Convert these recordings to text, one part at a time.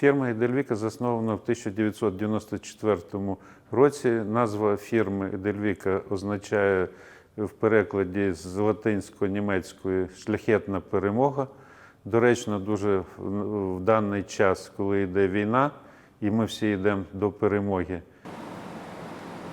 Фірма Едельвіка заснована в 1994 році. Назва фірми Едельвіка означає в перекладі з латинсько-німецької шляхетна перемога. Доречно, дуже в- даний час, коли йде війна, і ми всі йдемо до перемоги.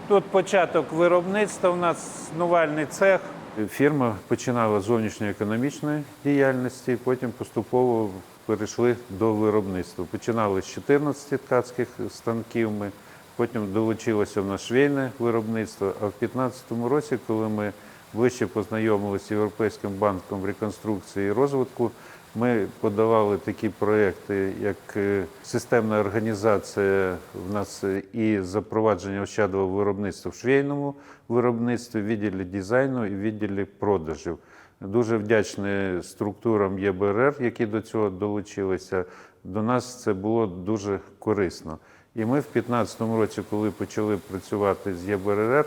Тут початок виробництва, у нас снувальний цех. Фірма починала з зовнішньоекономічної діяльності, потім поступово перейшли до виробництва. Починали з 14 ткацьких станків. Ми, потім долучилося в нас швейне виробництво. А в 2015 році, коли ми ближче познайомилися з Європейським банком реконструкції і розвитку, ми подавали такі проекти, як е, системна організація в нас е, і запровадження ощадливого виробництва в швейному виробництві, відділі дизайну і відділі продажів. Дуже вдячний структурам ЄБРР, які до цього долучилися. До нас це було дуже корисно. І ми в 2015 році, коли почали працювати з ЄБРР,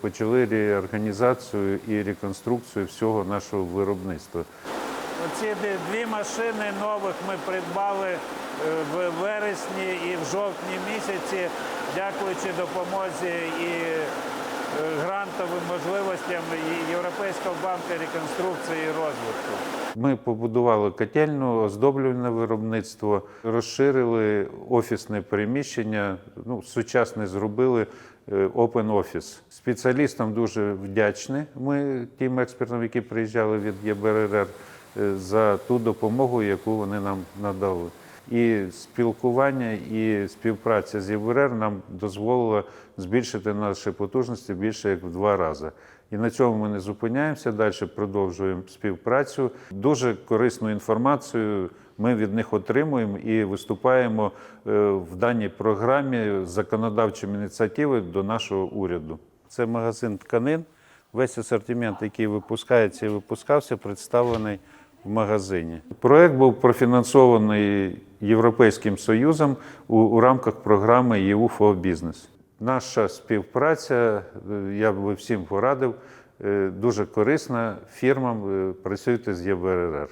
почали реорганізацію і реконструкцію всього нашого виробництва. Оці дві- дві машини нових ми придбали е, в вересні і в жовтні місяці, дякуючи допомозі і е, грантовим можливостям Європейського банку реконструкції і розвитку. Ми побудували котельну, оздоблювальне виробництво, розширили офісне приміщення, ну, сучасне зробили е, open office. Спеціалістам дуже вдячні. Ми тим експертам, які приїжджали від ЄБРР, е, за ту допомогу, яку вони нам надали. І спілкування, і співпраця з ЄБРР нам дозволила збільшити наші потужності більше як в два рази. І на цьому ми не зупиняємося, далі продовжуємо співпрацю. Дуже корисну інформацію ми від них отримуємо і виступаємо е, в даній програмі з законодавчими ініціативою до нашого уряду. Це магазин тканин. Весь асортимент, який випускається і випускався, представлений в магазині. Проект був профінансований Європейським Союзом у, у рамках програми EU for Business. Наша співпраця, е, я би всім порадив, е, дуже корисна фірмам. працюєте Працюйте з ЄБРР.